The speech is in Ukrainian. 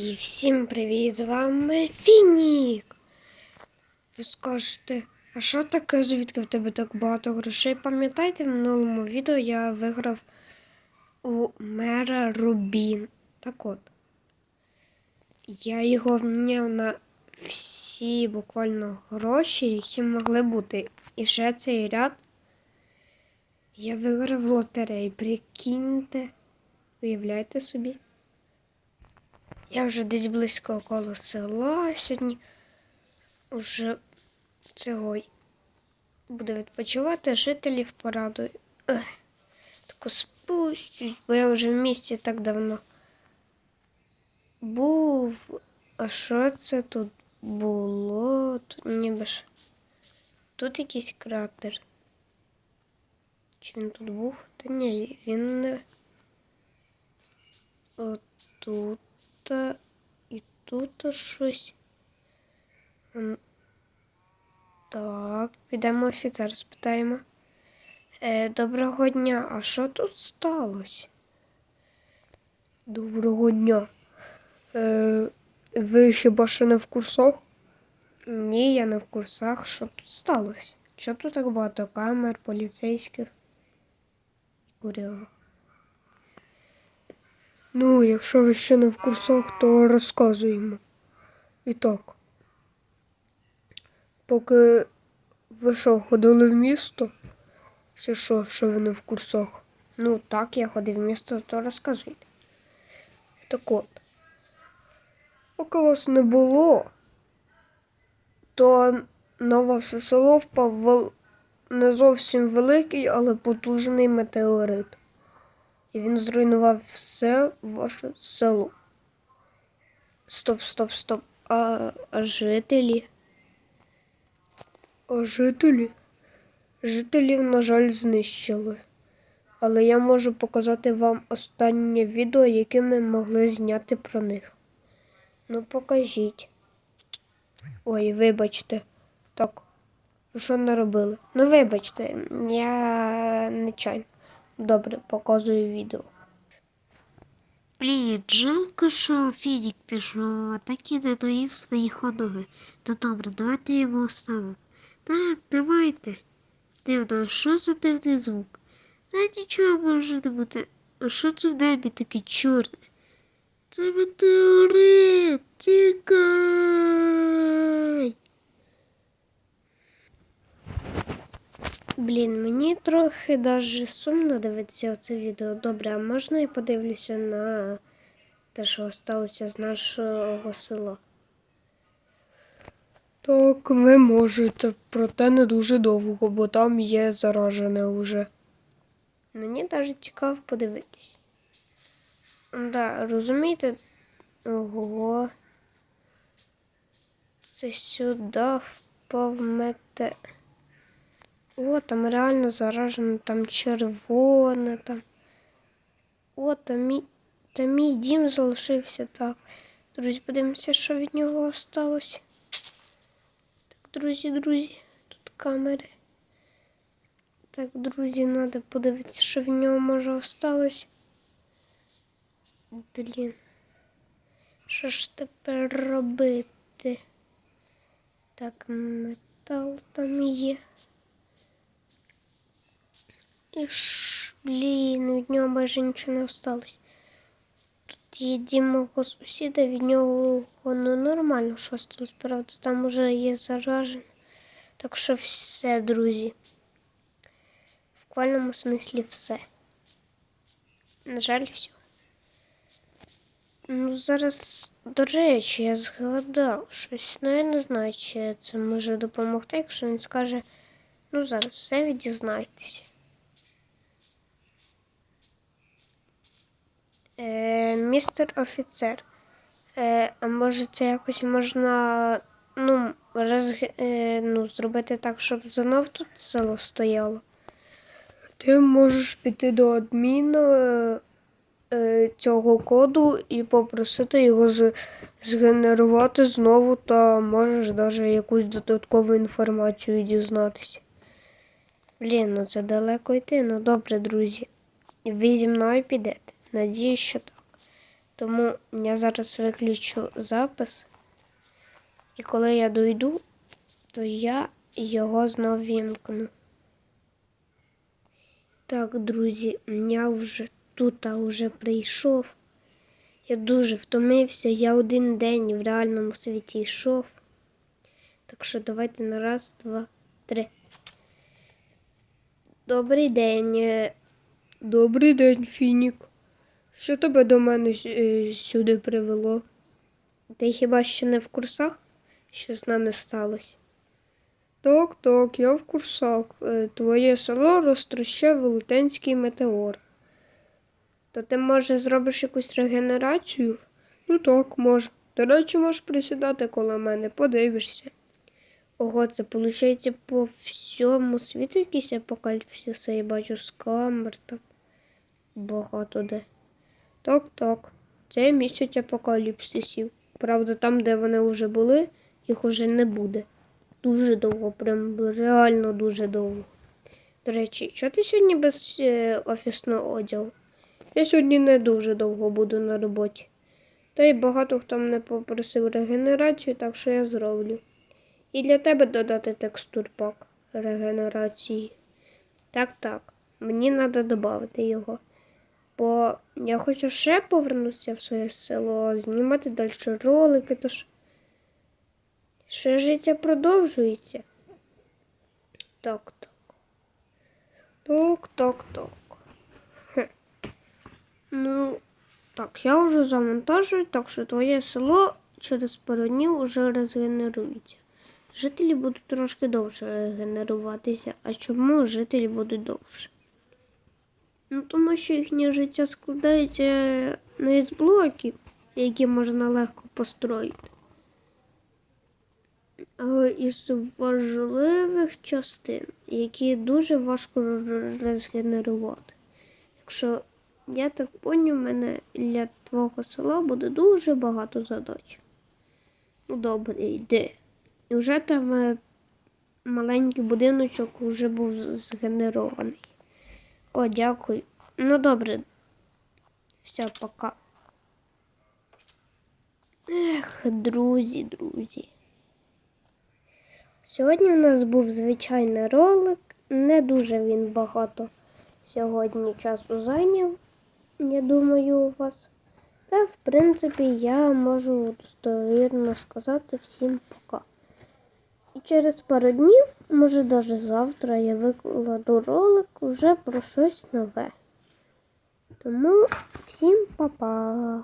І всім привіт! З вами Фінік. Ви скажете, а що таке, звідки в тебе так багато грошей? Пам'ятаєте, в минулому відео я виграв у мера Рубін. Так от. Я його вміняв на всі буквально гроші, які могли бути. І ще цей ряд я виграв в лотереї. Прикиньте, уявляєте собі? Я вже десь близько около села сьогодні. Уже цього буду відпочивати, жителів порадую. Ех, тако спустюсь, бо я вже в місті так давно був. А що це тут було? Тут ніби ж. Тут якийсь кратер. Чи він тут був? Та ні, він не. Отут. І тут щось. Так, підемо офіцер, спитаємо. Е, доброго дня, а що тут сталося? Доброго дня. Е, ви хіба що не в курсах? Ні, я не в курсах. Що тут сталося? Чого тут так багато камер, поліцейських? Курила. Ну, якщо ви ще не в курсах, то розказуємо. І так. Поки ви що, ходили в місто? Чи що, що ви не в курсах? Ну, так, я ходив в місто, то розказуйте. Так от. Поки вас не було, то на ваше село впав не зовсім великий, але потужний метеорит. І він зруйнував все ваше село. Стоп, стоп, стоп. А, а жителі? А жителі? Жителів, на жаль, знищили. Але я можу показати вам останнє відео, яке ми могли зняти про них. Ну, покажіть. Ой, вибачте. Так, що наробили? Ну, вибачте, я нечайно. Добре, показую відео. Блін, жалко, що Фінік пішов, а так і не доїв свої ходоги. То добре, давайте його оставимо. Так, давайте. Дивно, що за дивний звук? Та нічого може не бути. А що це в небі таке чорне? Це метеорит! Тікай! Блін, мені трохи даже сумно дивитися це відео. Добре, а можна я подивлюся на те, що сталося з нашого села? Так, ви можете, проте не дуже довго, бо там є заражене уже. Мені навіть цікаво подивитись. Да, розумієте? Ого. Це сюди впав мете. О, там реально заражено, там червоне, там. О, там мій, там мій дім залишився так. Друзі, подивимося, що від нього осталось. Так, друзі, друзі, тут камери. Так, друзі, треба подивитися, що в нього може осталось. Блін. Що ж тепер робити? Так, метал там є. І ж, блін, від нього майже нічого не осталось. Тут є дім мого сусіда, від нього воно нормально що осталось, правда, там уже є заражене. Так що все, друзі. В буквальному смислі все. На жаль, все. Ну, зараз, до речі, я згадав щось, ну я не знаю, чи це може допомогти, якщо він скаже, ну зараз все ви Е, містер офіцер. Е, а може це якось можна ну, роз, е, ну, зробити так, щоб знов тут село стояло? Ти можеш піти до адміна е, цього коду і попросити його з, згенерувати знову, та можеш навіть якусь додаткову інформацію дізнатися. Блін, ну це далеко йти. Ну добре, друзі. Ви зі мною підете. Надіюсь, що так. Тому я зараз виключу запис. І коли я дойду, то я його знов вімкну. Так, друзі, я вже тут а вже прийшов. Я дуже втомився, я один день в реальному світі йшов. Так що давайте на раз, два, три. Добрий день. е, Добрий день, Фінік. Що тебе до мене е, сюди привело? Ти хіба ще не в курсах, що з нами сталося? Так, так, я в курсах. Е, Твоє село розтрощав велетенський метеор. То ти, може, зробиш якусь регенерацію? Ну так, можу. До речі, можеш присідати коло мене, подивишся. Ого, це виходить по всьому світу якийсь апокаліпсис, я бачу з камер там. Багато де. Так. Це місяць апокаліпсисів. Правда, там, де вони вже були, їх уже не буде. Дуже довго, прям реально дуже довго. До речі, що ти сьогодні без е, офісного одягу? Я сьогодні не дуже довго буду на роботі. Та й багато хто мене попросив регенерацію, так що я зроблю. І для тебе додати текстур пак регенерації. Так, так. Мені треба додати його. Бо я хочу ще повернутися в своє село, знімати далі ролики, тож ще життя продовжується. Так, так. Так, так, так. Ну, так, я вже завантажую, так що твоє село через пару днів вже розгенерується. Жителі будуть трошки довше регенеруватися. А чому жителі будуть довше? Ну, тому що їхнє життя складається не із блоків, які можна легко построїти, а із важливих частин, які дуже важко розгенерувати. Якщо я так поняв, в мене для твого села буде дуже багато задач. Ну, добре, йди. І вже там е, маленький будиночок вже був згенерований. О, дякую. Ну добре. Все, пока. Ех, друзі, друзі. Сьогодні у нас був звичайний ролик. Не дуже він багато сьогодні часу зайняв, я думаю, у вас. Та, в принципі, я можу достовірно сказати всім пока. І через пару днів, може навіть завтра, я викладу ролик уже про щось нове. Тому всім па-па!